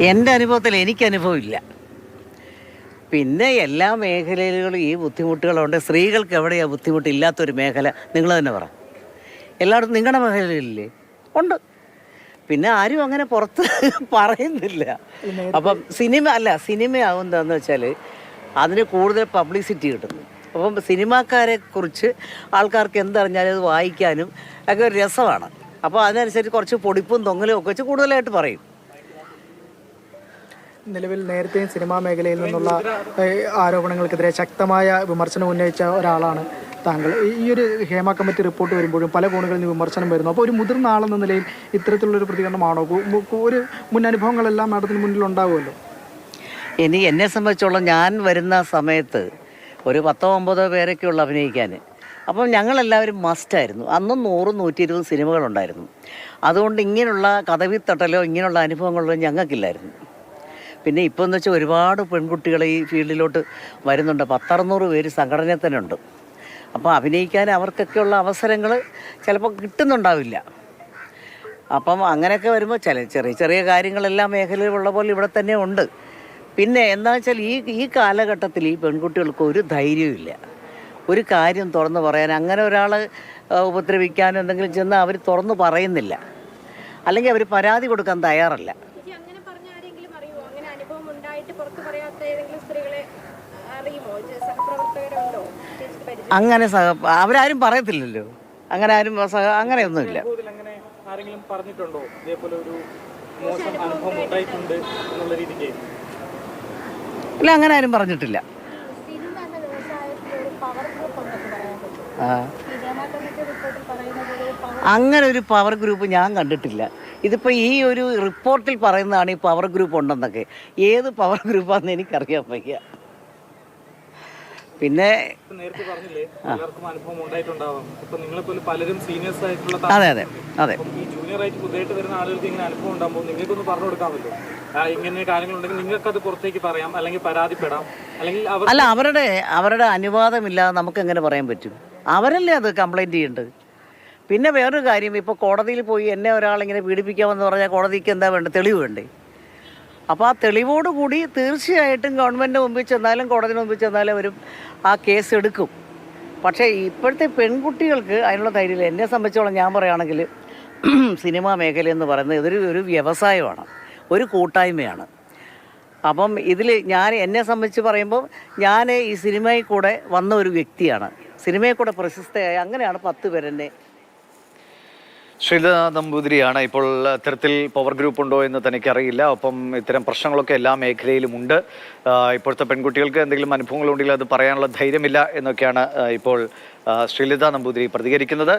എന്റെ അനുഭവത്തിൽ എനിക്ക് അനുഭവമില്ല. പിന്നെ എല്ലാ മേഖലയിലും ഈ ബുദ്ധിമുട്ടുകളുണ്ട്. സ്ത്രീകൾക്ക് എവിടെയാണ് ബുദ്ധിമുട്ടില്ലാത്തൊരു മേഖല? നിങ്ങൾ തന്നെ പറ. എല്ലായിടത്തും നിങ്ങളുടെ മേഖലയിലില്ലേ? ഉണ്ട്. പിന്നെ ആരും അങ്ങനെ പുറത്ത് പറയുന്നില്ല. അപ്പം സിനിമ അല്ല സിനിമയാവും വെച്ചാൽ അതിന് കൂടുതൽ പബ്ലിസിറ്റി കിട്ടുന്നു. അപ്പം സിനിമാക്കാരെ കുറിച്ച് ആൾക്കാർക്ക് എന്തറിഞ്ഞാലും അത് വായിക്കാനും ഒക്കെ ഒരു രസമാണ്. അപ്പോൾ അതിനനുസരിച്ച് കുറച്ച് പൊടിപ്പും തൊങ്ങലും ഒക്കെ വെച്ച് കൂടുതലായിട്ട് പറയും. നിലവിൽ നേരത്തെയും സിനിമാ മേഖലയിൽ നിന്നുള്ള ആരോപണങ്ങൾക്കെതിരെ ശക്തമായ വിമർശനം ഉന്നയിച്ച ഒരാളാണ് താങ്കൾ. ഈ ഒരു ഹേമ കമ്മിറ്റി റിപ്പോർട്ട് വരുമ്പോഴും പല കോണുകളിൽ നിന്ന് വിമർശനം വരുന്നു. അപ്പോൾ ഒരു മുതിർന്ന ആളെന്ന നിലയിൽ ഇത്തരത്തിലുള്ളൊരു പ്രതികരണമാണോ? ഒരു മുൻ അനുഭവങ്ങളെല്ലാം മാഡത്തിന് മുന്നിൽ ഉണ്ടാവുമല്ലോ ഇനി എന്നെ സംബന്ധിച്ചോളം ഞാൻ വരുന്ന സമയത്ത് ഒരു പത്തോ ഒമ്പതോ പേരൊക്കെയുള്ള അഭിനയിക്കാൻ. അപ്പം ഞങ്ങളെല്ലാവരും മസ്റ്റായിരുന്നു. അന്നും നൂറും നൂറ്റി ഇരുപത് സിനിമകളുണ്ടായിരുന്നു. അതുകൊണ്ട് ഇങ്ങനെയുള്ള കഥവിത്തട്ടലോ ഇങ്ങനെയുള്ള അനുഭവങ്ങളോ ഞങ്ങൾക്കില്ലായിരുന്നു. പിന്നെ ഇപ്പോൾ എന്ന് വെച്ചാൽ ഒരുപാട് പെൺകുട്ടികൾ ഈ ഫീൽഡിലോട്ട് വരുന്നുണ്ട്. പത്തറുന്നൂറ് പേര് സംഘടനയിൽ തന്നെ ഉണ്ട്. അപ്പോൾ അഭിനയിക്കാൻ അവർക്കൊക്കെയുള്ള അവസരങ്ങൾ ചിലപ്പോൾ കിട്ടുന്നുണ്ടാവില്ല. അപ്പം അങ്ങനെയൊക്കെ വരുമ്പോൾ ചില ചെറിയ ചെറിയ കാര്യങ്ങളെല്ലാം മേഖലയിലുള്ള പോലെ ഇവിടെ തന്നെ ഉണ്ട്. പിന്നെ എന്താ വെച്ചാൽ ഈ ഈ കാലഘട്ടത്തിൽ ഈ പെൺകുട്ടികൾക്ക് ഒരു ധൈര്യമില്ല ഒരു കാര്യം തുറന്നു പറയാൻ അങ്ങനെ ഒരാൾ ഉപദ്രവിക്കാനോ എന്തെങ്കിലും ചെന്ന് അവർ തുറന്നു പറയുന്നില്ല. അല്ലെങ്കിൽ അവർ പരാതി കൊടുക്കാൻ തയ്യാറല്ല. അങ്ങനെ സഹ അവരാരും പറയത്തില്ലല്ലോ. അങ്ങനെ ആരും സഹ അങ്ങനെയൊന്നുമില്ല. ആരെങ്കിലും പറഞ്ഞിട്ടുണ്ടോ? ഇതേപോലെ ഒരു മോശം അനുഭവം ഉണ്ടായിട്ടുണ്ട് എന്നുള്ള രീതിക്ക്? ഇല്ല അങ്ങനെ ആരും പറഞ്ഞിട്ടില്ല. അങ്ങനെ ഒരു പവർ ഗ്രൂപ്പ് ഞാൻ കണ്ടിട്ടില്ല. ഇതിപ്പോൾ ഈ ഒരു റിപ്പോർട്ടിൽ പറയുന്നതാണ് ഈ പവർ ഗ്രൂപ്പ് ഉണ്ടെന്നൊക്കെ. ഏത് പവർ ഗ്രൂപ്പാണെന്ന് എനിക്കറിയാൻ വയ്യ. ആയിട്ടുള്ള അതെ അതെ അതെ. അല്ല അവരുടെ അവരുടെ അനുവാദമില്ലാതെ നമുക്ക് എങ്ങനെ പറയാൻ പറ്റും? അവരല്ലേ അത് കംപ്ലൈന്റ് ചെയ്യേണ്ടത് പിന്നെ വേറൊരു കാര്യം ഇപ്പോൾ കോടതിയിൽ പോയി എന്നെ ഒരാളിങ്ങനെ പീഡിപ്പിക്കാമെന്ന് പറഞ്ഞാൽ കോടതിക്ക് എന്താ വേണ്ടത് തെളിവ് വേണ്ടേ? അപ്പോൾ ആ തെളിവോട് കൂടി തീർച്ചയായിട്ടും ഗവൺമെന്റ് മുമ്പിൽ ചെന്നാലും കോടതിന് മുമ്പിൽ ചെന്നാലും അവരും ആ കേസ് എടുക്കും. പക്ഷേ ഇപ്പോഴത്തെ പെൺകുട്ടികൾക്ക് അതിനുള്ള ധൈര്യമില്ല. എന്നെ സംബന്ധിച്ചോളം ഞാൻ പറയുകയാണെങ്കിൽ സിനിമാ മേഖല എന്ന് പറയുന്നത് ഇതൊരു ഒരു വ്യവസായമാണ്. ഒരു കൂട്ടായ്മയാണ്. അപ്പം ഇതിൽ ഞാൻ എന്നെ സംബന്ധിച്ച് പറയുമ്പോൾ ഞാൻ ഈ സിനിമയിൽ കൂടെ വന്ന ഒരു വ്യക്തിയാണ്. സിനിമയിൽ കൂടെ പ്രശസ്തയായ അങ്ങനെയാണ് പത്ത് പേരെന്നെ ശ്രീല നമ്പൂതിരിയാണ്. ഇപ്പോൾ ഇത്തരത്തിൽ പവർ ഗ്രൂപ്പ് ഉണ്ടോ എന്ന് തനിക്കറിയില്ല. ഒപ്പം ഇത്തരം പ്രശ്നങ്ങളൊക്കെ എല്ലാ മേഖലയിലും ഉണ്ട് ഇപ്പോഴത്തെ പെൺകുട്ടികൾക്ക് എന്തെങ്കിലും അനുഭവങ്ങളുണ്ടെങ്കിൽ അത് പറയാനുള്ള ധൈര്യമില്ല എന്നൊക്കെയാണ് ഇപ്പോൾ ശ്രീലത നമ്പൂതിരി പ്രതികരിക്കുന്നത്.